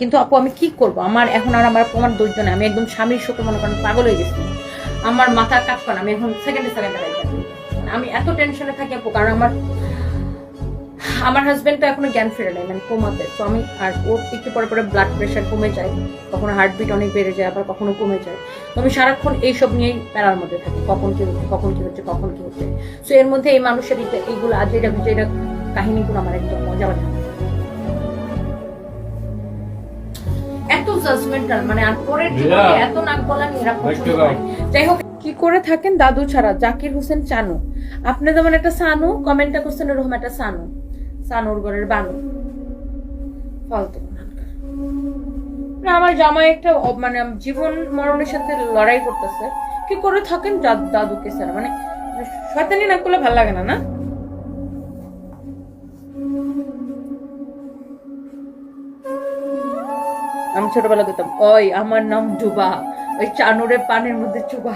কিন্তু আপু, আমি কি করব? আমার এখন আর আমার আমার ধৈর্য নেই। আমি একদম স্বামীর শোকে মনে করেন পাগল হয়ে গেছি। আমার মাথা কাজ করে আমি এখন সেকেন্ডে সেকেন্ডে আমি এত টেনশনে থাকি আপু, কারণ আমার আমার হাজবেন্ড তো এখনও জ্ঞান ফিরে নেই মানে কমাতে। তো আমি আর ওর একটু পরে পরে ব্লাড প্রেশার কমে যায়, কখনো হার্টবিট অনেক বেড়ে যায়, আবার কখনো কমে যায়। তো আমি সারাক্ষণ এইসব নিয়েই প্যারার মধ্যে থাকি, কখন কি হচ্ছে, কখন কি হচ্ছে, কখন কি হচ্ছে। তো এর মধ্যে এই মানুষের এইগুলো আজ এটা কাহিনীগুলো আমার একদম মজা লাগে এত জাজমেন্টাল মানে আর পরের জীবনে এত নাক গলা এরা পছন্দ যাই হোক কি করে থাকেন দাদু ছাড়া? জাকির হোসেন চানু। আপনি যেমন একটা সানু কমেন্টটা করছেন একটা সানু। সানুর ঘরের বানু। ফালতু আমার জামাই একটা মানে জীবন মরণের সাথে লড়াই করতেছে। কি করে থাকেন দাদুকে স্যার মানে শয়তানি না করলে ভালো লাগে না না? আমি ছোটবেলা করতাম ওই আমার নাম ডুবা ওই চানুরের পানের মধ্যে চুবা।